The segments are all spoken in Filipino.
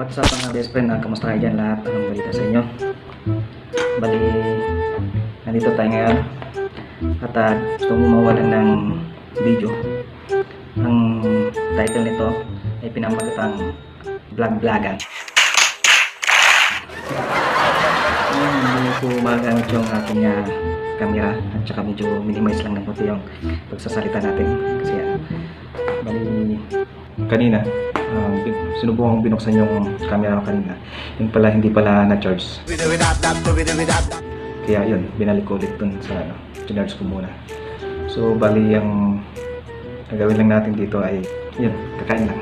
what's up mga best friend? Uh, kamusta kayo dyan lahat? Anong balita sa inyo? Bali, nandito tayo ngayon. At uh, gusto mawalan ng video. Ang title nito ay pinamagatang vlog-vlogan. Hindi ko magamit yung aking uh, camera at saka medyo minimize lang ng konti yung pagsasalita natin. Kasi uh, bali, kanina, um, bin- sinubukan kong binuksan yung camera ko kanina. Yun pala, hindi pala na-charge. Kaya yun, binalik ko ulit dun sa ano, charge ko muna. So, bali yung gagawin lang natin dito ay, yun, kakain lang.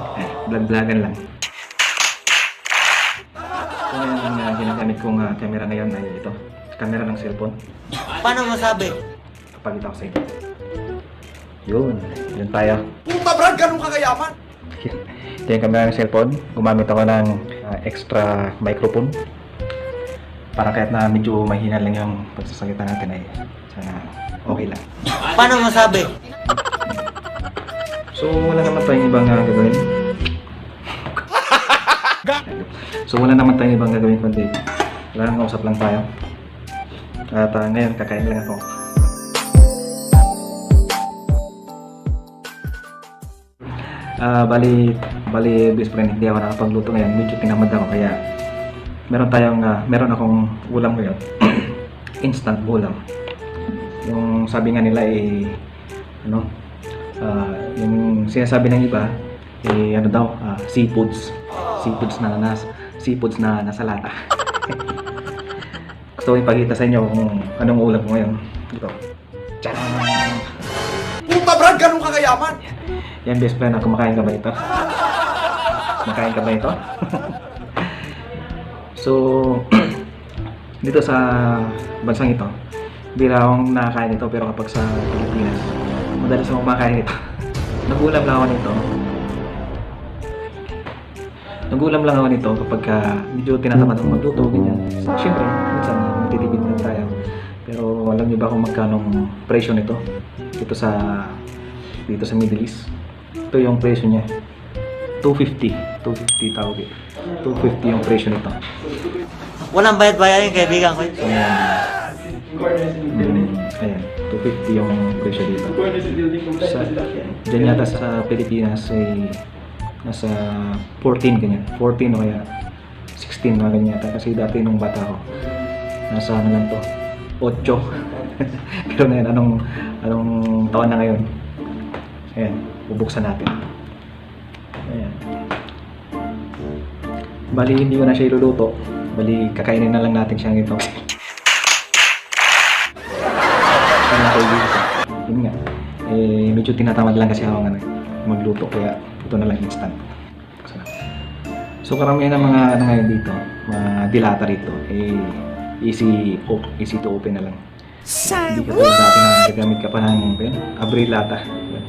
Vlog-vlogan lang. So, ngayon, ang uh, ginagamit kong uh, camera ngayon ay ito. Camera ng cellphone. Paano masabi? Kapagita ko sa inyo. Yun, yun tayo. Puta Brad, ganun kakayaman! Ito yung camera ng cellphone. Gumamit ako ng uh, extra microphone. Para kahit na medyo mahina lang yung pagsasalita natin ay sana okay lang. Paano masabi? So wala naman tayong ibang uh, gagawin. so wala naman tayong ibang gagawin kundi wala nang usap lang tayo. At uh, ngayon kakain lang ako. Ah, bali, bali best friend, hindi ako nakapagluto ngayon. Medyo tinamad ako kaya meron tayong, ah, meron akong ulam ngayon. Instant ulam. Yung sabi nga nila eh, ano, ah, yung sinasabi ng iba, eh, ano daw, ah, seafoods. Seafoods na nas, seafoods na nasa lata. Gusto ko ipakita sa inyo kung anong ulam ko ngayon. Ito. Tcharam! Puta Brad, ganun kakayaman! Yan best friend, ah, kumakain ka ba ito? Kumakain ka ba ito? so, dito sa bansang ito, bira akong nakakain ito pero kapag sa Pilipinas, madalas akong kumakain ito. Nagulam lang ako nito. Nagulam lang ako nito kapag ka medyo tinatamad akong magluto, ganyan. Siyempre, minsan matitipid na tayo. Pero alam niyo ba kung magkano ang presyo nito? Dito sa dito sa Middle East. Ito yung presyo niya. 250. 250 tawag eh. 250 yung presyo nito. Walang bayad-bayad yung kaibigan ko. So, ayan. Mm, ayan. 250 yung presyo dito. Sa, dyan yata sa Pilipinas ay nasa 14 ganyan. 14 o kaya 16 mga ganyan yata. Kasi dati nung bata ko, nasa ano lang to, 8. Pero ngayon, anong, anong taon na ngayon? Ayan, bubuksan natin. Ayan. Bali, hindi ko na siya iluluto. Bali, kakainin na lang natin siya ito. Kaya ako dito. Yun nga. Eh, medyo tinatamad lang kasi ako nga magluto. Kaya ito na lang instant. So, karamihan ng mga ano ngayon dito, mga dilata rito, eh, easy, op, easy to open na lang. Hindi ka tulad dati na gagamit ka pa ng ano yun, abrilata. Yun.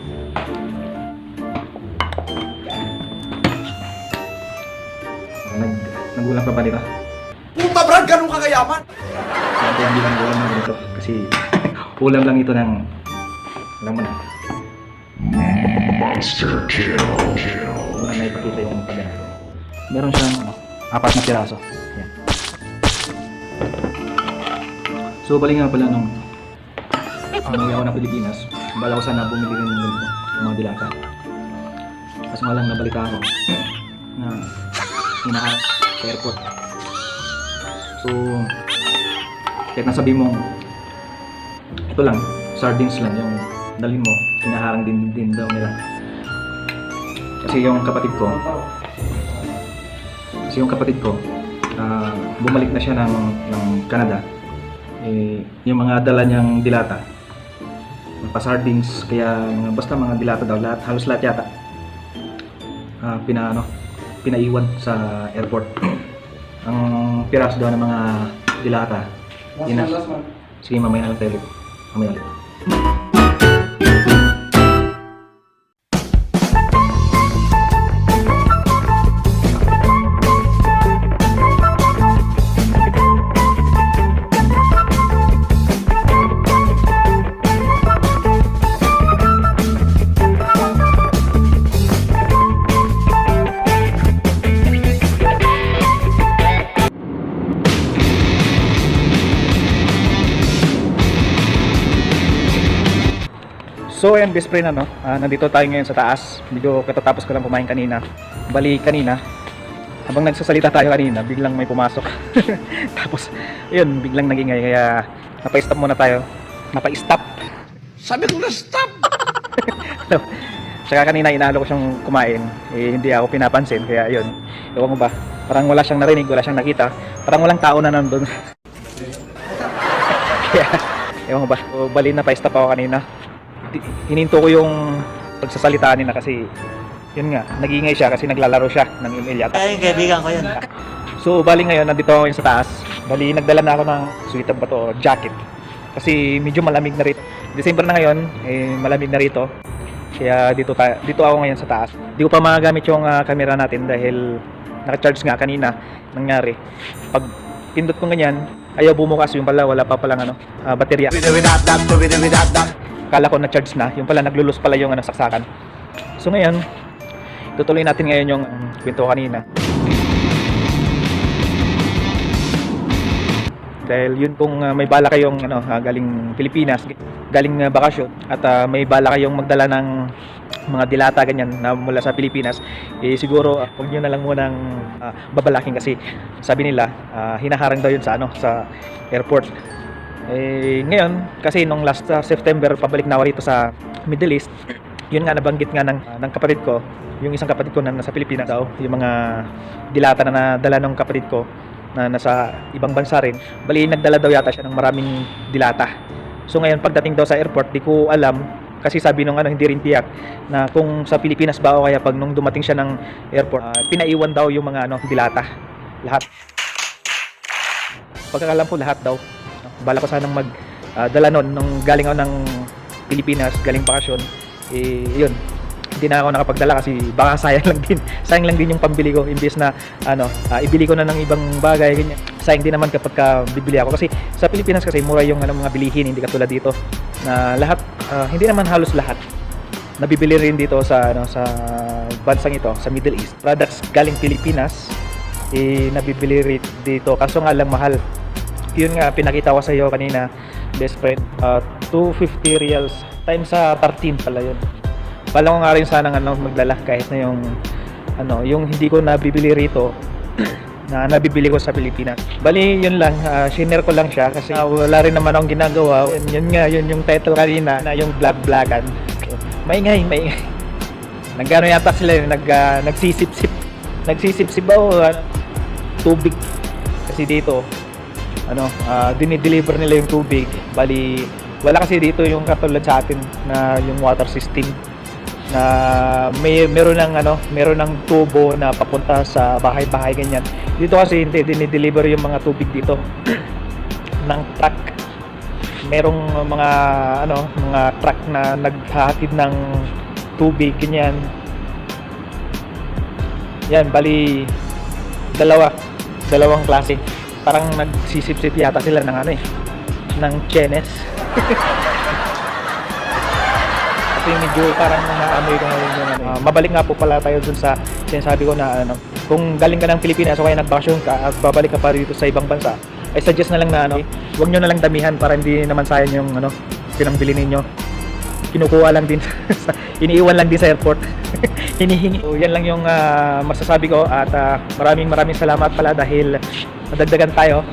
Nag, nagulang ka ba dito? Puta Brad, ganun kakayaman! Dati hindi lang ulam ng ganito. Kasi ulam lang ito ng, alam mo na, Monster kill. Una na ipakita yung pagganito. Meron siyang ano, apat na piraso. Yan. So, bali nga pala nung ang uh, ako ng Pilipinas, bala ko sana bumili rin ng ganito, ng mga dilata. Kaso nga lang nabalita ako na hinaharap sa airport. So, kahit nasabi mo, ito lang, sardines lang yung dalhin mo, hinaharang din, din daw nila. Kasi yung kapatid ko, kasi yung kapatid ko, ah, bumalik na siya ng, ng Canada. Eh, yung mga dala niyang dilata, pa sardines, kaya mga- basta mga dilata daw, lahat, halos lahat yata. Ah, pina, ano, pinaiwan sa airport. Ang piraso daw ng mga dilata, yun na. Sige, mamaya na lang tayo ulit. Mamaya ulit. Yan, best friend, ano, ah, nandito tayo ngayon sa taas. Medyo katatapos ko lang kumain kanina. Bali, kanina, habang nagsasalita tayo kanina, biglang may pumasok. Tapos, yun, biglang nagingay. Kaya, napa-stop muna tayo. Napa-stop. Sabi ko na stop! Tsaka kanina, inalo ko siyang kumain. Eh, hindi ako pinapansin. Kaya, yun. Ewan ko ba, parang wala siyang narinig, wala siyang nakita. Parang walang tao na nandun. kaya, ewan ko ba, so, bali na pa-stop ako kanina. Hininto ko yung pagsasalita nila kasi yun nga, nagingay siya kasi naglalaro siya ng email yata. Kaya yung kaibigan ko yun. So, bali ngayon, nandito ako sa taas. Bali, nagdala na ako ng sweater ba to, jacket. Kasi medyo malamig na rito. December na ngayon, eh, malamig na rito. Kaya dito, tayo, dito ako ngayon sa taas. Di ko pa magagamit yung ah, camera natin dahil naka-charge nga kanina. Nangyari. Pag pindot ko ganyan, ayaw bumukas yung pala, wala pa palang ano, ah, baterya. Akala ko na-charge na, yung pala naglulus pala yung ano, saksakan. So ngayon, tutuloy natin ngayon yung um, kwento kanina. Dahil yun kung uh, may bala kayong ano, ah, galing Pilipinas, galing uh, bakasyon at ah, may bala kayong magdala ng mga dilata ganyan na mula sa Pilipinas, eh siguro uh, huwag niyo na lang munang ah, babalakin kasi sabi nila ah, hinaharang daw yun sa ano sa airport. Eh ngayon kasi nung last ah, September pabalik na ako rito sa Middle East, yun nga nabanggit nga ng, ah, ng kapatid ko, yung isang kapatid ko na nasa Pilipinas daw, yung mga dilata na nadala ng kapatid ko na nasa ibang bansa rin. Bali, nagdala daw yata siya ng maraming dilata. So ngayon, pagdating daw sa airport, di ko alam, kasi sabi nung ano, hindi rin tiyak, na kung sa Pilipinas ba o kaya pag nung dumating siya ng airport, ah, pinaiwan daw yung mga ano, dilata. Lahat. Pagkakalam ko, lahat daw. Bala ko sanang mag ah, dala nun, nung galing ako ng Pilipinas, galing bakasyon, eh, yun, hindi na ako nakapagdala kasi baka sayang lang din sayang lang din yung pambili ko imbes na ano ah, ibili ko na ng ibang bagay ganyan. Sayang din naman kapag ka bibili ako. Kasi sa Pilipinas kasi mura yung ano, mga bilihin hindi katulad dito na lahat ah, hindi naman halos lahat nabibili rin dito sa ano sa bansang ito sa Middle East. Products galing Pilipinas eh nabibili rin dito. Kaso nga lang mahal yun nga pinakita ko sa iyo kanina best friend ah, 250 reals times sa 13 pala yun Pala ko nga rin sana ano, magdala kahit na yung ano, yung hindi ko nabibili rito na nabibili ko sa Pilipinas. Bali, yun lang, uh, share ko lang siya kasi ah, wala rin naman akong ginagawa. Yun, yun nga, yun yung title kanina na yung vlog-vlogan. Maingay, maingay. Nagano yata sila yun, nag, ah, nagsisip-sip. Ba o ano, tubig. Kasi dito, ano, ah, dinideliver nila yung tubig. Bali, wala kasi dito yung katulad sa atin na yung water system na may meron ng ano, meron ng tubo na papunta sa bahay-bahay ganyan. Dito kasi hindi dinideliver yung mga tubig dito ng truck. Merong mga ano, mga truck na naghahatid ng tubig ganyan. Yan, bali dalawa, dalawang klase. Parang nagsisip-sip yata sila ng ano eh, ng chenes. Kasi medyo parang naamoy ko ngayon yung ano. Ah, mabalik nga po pala tayo dun sa sinasabi ko na ano, kung galing ka ng Pilipinas o kaya nagbakasyon ka at babalik ka pa dito sa ibang bansa, ay suggest na lang na ano, huwag nyo na lang damihan para hindi naman sayang yung ano, pinambili ninyo. Kinukuha lang din iniiwan lang din sa airport. Hinihingi. So, yan lang yung ah, masasabi ko at ah, maraming maraming salamat pala dahil nadagdagan tayo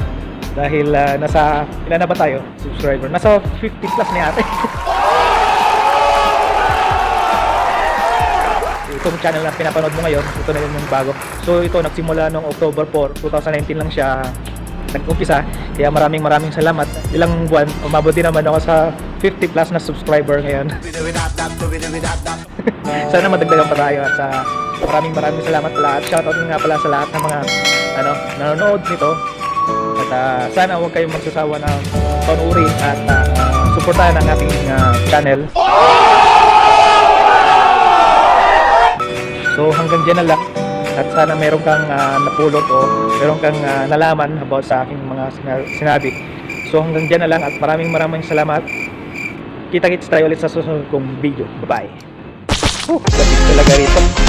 dahil ah, nasa ilan na ba tayo subscriber nasa 50 plus na yata itong channel na pinapanood mo ngayon, ito na yun yung bago. So ito nagsimula noong October 4, 2019 lang siya nag-umpisa. Kaya maraming maraming salamat. Ilang buwan, umabot din naman ako sa 50 plus na subscriber ngayon. Sana madagdagan pa tayo at sa maraming maraming salamat pala at shoutout nga pala sa lahat ng mga ano, nanonood nito. At ah, sana huwag kayong magsasawa ng panuri at ah, suportahan ang ating ah, channel. So hanggang dyan na lang at sana meron kang ah, napulot o meron kang ah, nalaman about sa aking mga sina- sinabi. So hanggang dyan na lang at maraming maraming salamat. Kita-kits tayo ulit sa susunod kong video. Bye-bye. Oh, talaga rito.